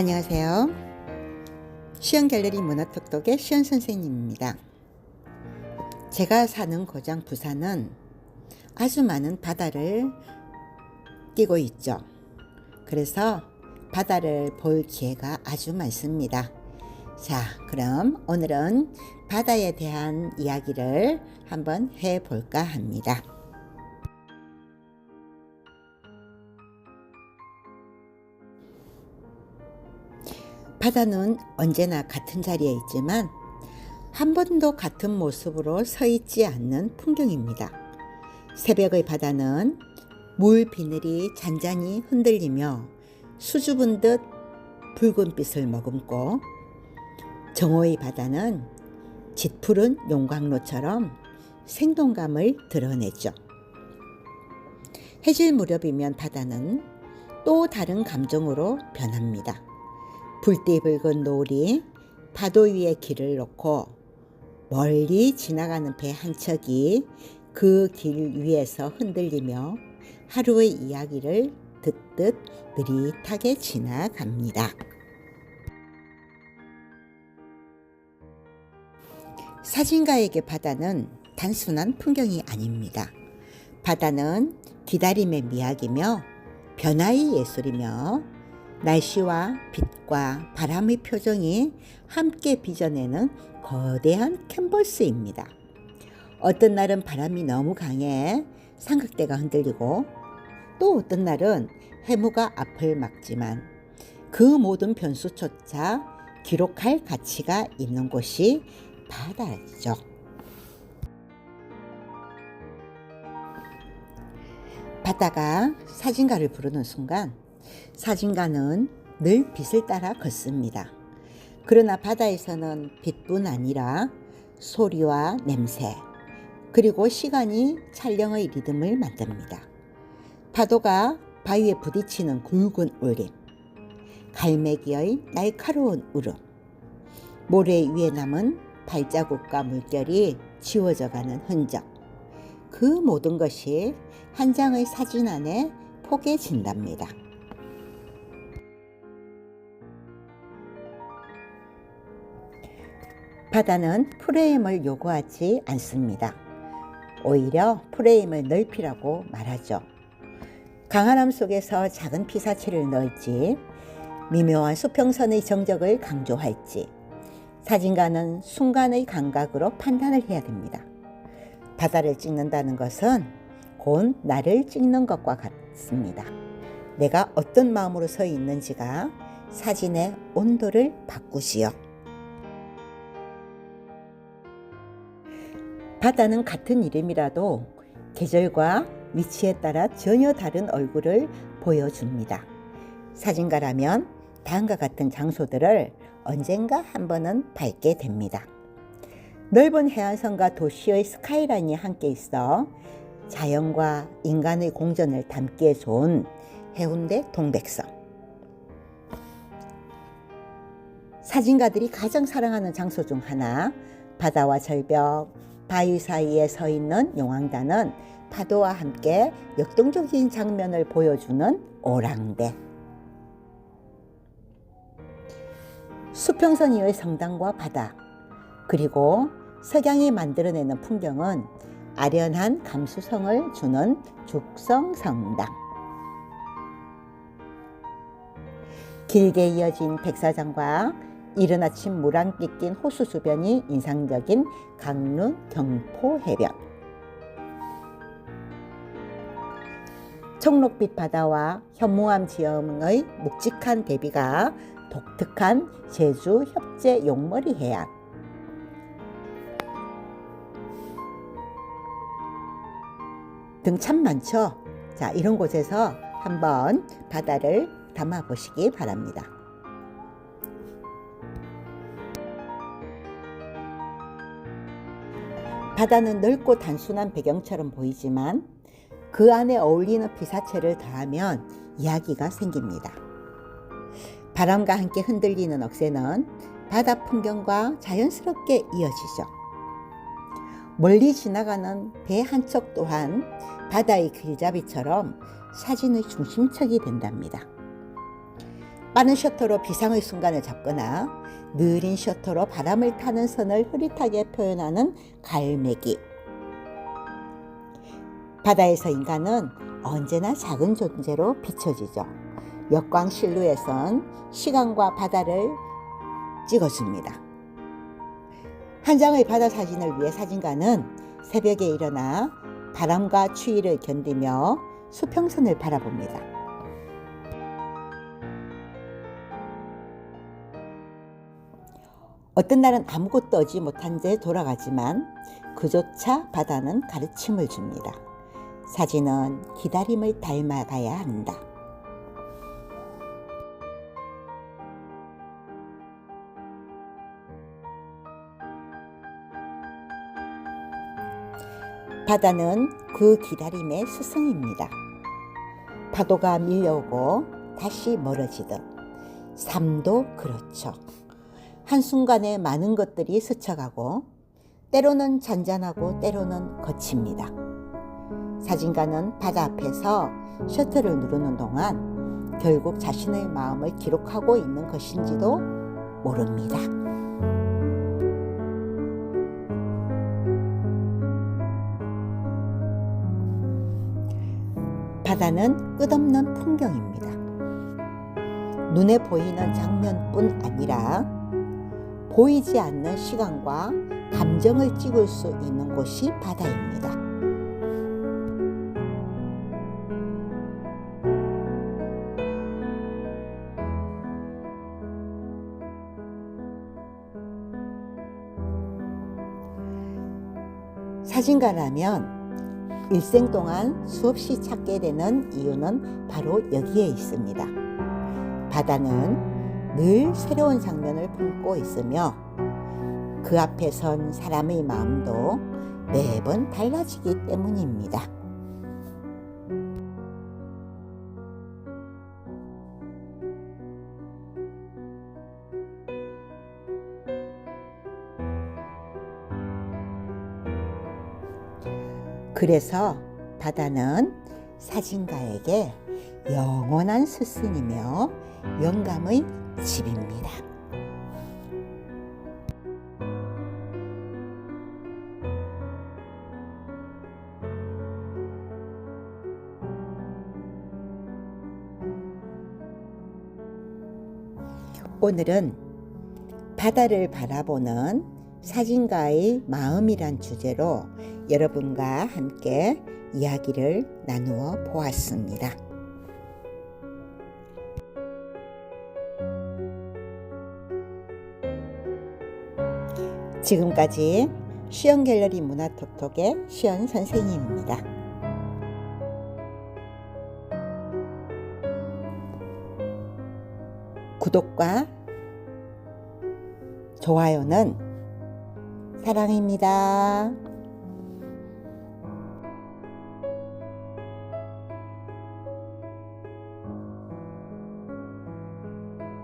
안녕하세요. 시연 갤러리 문화톡톡의 시연 선생님입니다. 제가 사는 고장 부산은 아주 많은 바다를 끼고 있죠. 그래서 바다를 볼 기회가 아주 많습니다. 자, 그럼 오늘은 바다에 대한 이야기를 한번 해 볼까 합니다. 바다는 언제나 같은 자리에 있지만 한 번도 같은 모습으로 서 있지 않는 풍경입니다. 새벽의 바다는 물 비늘이 잔잔히 흔들리며 수줍은 듯 붉은빛을 머금고 정오의 바다는 짙푸른 용광로처럼 생동감을 드러내죠. 해질 무렵이면 바다는 또 다른 감정으로 변합니다. 불띠 붉은 노을이 파도 위에 길을 놓고 멀리 지나가는 배 한 척이 그 길 위에서 흔들리며 하루의 이야기를 듣듯 느릿하게 지나갑니다. 사진가에게 바다는 단순한 풍경이 아닙니다. 바다는 기다림의 미학이며 변화의 예술이며 날씨와 빛과 바람의 표정이 함께 빚어내는 거대한 캔버스입니다. 어떤 날은 바람이 너무 강해 삼각대가 흔들리고 또 어떤 날은 해무가 앞을 막지만 그 모든 변수조차 기록할 가치가 있는 곳이 바다죠. 바다가 사진가를 부르는 순간 사진가는 늘 빛을 따라 걷습니다. 그러나 바다에서는 빛뿐 아니라 소리와 냄새, 그리고 시간이 촬영의 리듬을 만듭니다. 파도가 바위에 부딪히는 굵은 울림, 갈매기의 날카로운 울음, 모래 위에 남은 발자국과 물결이 지워져가는 흔적, 그 모든 것이 한 장의 사진 안에 포개진답니다. 바다는 프레임을 요구하지 않습니다. 오히려 프레임을 넓히라고 말하죠. 강한함 속에서 작은 피사체를 넣을지, 미묘한 수평선의 정적을 강조할지, 사진가는 순간의 감각으로 판단을 해야 됩니다. 바다를 찍는다는 것은 곧 나를 찍는 것과 같습니다. 내가 어떤 마음으로 서 있는지가 사진의 온도를 바꾸지요. 바다는 같은 이름이라도 계절과 위치에 따라 전혀 다른 얼굴을 보여줍니다. 사진가라면 다음과 같은 장소들을 언젠가 한 번은 밟게 됩니다. 넓은 해안선과 도시의 스카이라인이 함께 있어 자연과 인간의 공전을 담기에 좋은 해운대 동백섬. 사진가들이 가장 사랑하는 장소 중 하나, 바다와 절벽, 바위 사이에 서 있는 용왕단은 파도와 함께 역동적인 장면을 보여주는 오랑대. 수평선 이의 성당과 바다, 그리고 석양이 만들어내는 풍경은 아련한 감수성을 주는 죽성 성당. 길게 이어진 백사장과 이른 아침 물안개 낀 호수 주변이 인상적인 강릉 경포 해변. 청록빛 바다와 현무암 지형의 묵직한 대비가 독특한 제주 협재 용머리 해안. 등 참 많죠. 자, 이런 곳에서 한번 바다를 담아 보시기 바랍니다. 바다는 넓고 단순한 배경처럼 보이지만 그 안에 어울리는 피사체를 더하면 이야기가 생깁니다. 바람과 함께 흔들리는 억새는 바다 풍경과 자연스럽게 이어지죠. 멀리 지나가는 배 한 척 또한 바다의 길잡이처럼 사진의 중심축이 된답니다. 빠른 셔터로 비상의 순간을 잡거나 느린 셔터로 바람을 타는 선을 흐릿하게 표현하는 갈매기. 바다에서 인간은 언제나 작은 존재로 비춰지죠. 역광 실루엣은 시간과 바다를 찍어줍니다. 한 장의 바다 사진을 위해 사진가는 새벽에 일어나 바람과 추위를 견디며 수평선을 바라봅니다. 어떤 날은 아무것도 얻지 못한 채 돌아가지만 그조차 바다는 가르침을 줍니다. 사진은 기다림을 닮아가야 한다. 바다는 그 기다림의 스승입니다. 파도가 밀려오고 다시 멀어지듯 삶도 그렇죠. 한순간에 많은 것들이 스쳐가고 때로는 잔잔하고 때로는 거칩니다. 사진가는 바다 앞에서 셔터를 누르는 동안 결국 자신의 마음을 기록하고 있는 것인지도 모릅니다. 바다는 끝없는 풍경입니다. 눈에 보이는 장면뿐 아니라 보이지 않는 시간과 감정을 찍을 수 있는 곳이 바다입니다. 사진가라면 일생 동안 수없이 찾게 되는 이유는 바로 여기에 있습니다. 바다는 늘 새로운 장면을 품고 있으며 그 앞에 선 사람의 마음도 매번 달라지기 때문입니다. 그래서 바다는 사진가에게 영원한 스승이며 영감의 집입니다. 오늘은 바다를 바라보는 사진가의 마음이란 주제로 여러분과 함께 이야기를 나누어 보았습니다. 지금까지 시연 갤러리 문화톡톡의 시연 선생님입니다. 구독과 좋아요는 사랑입니다.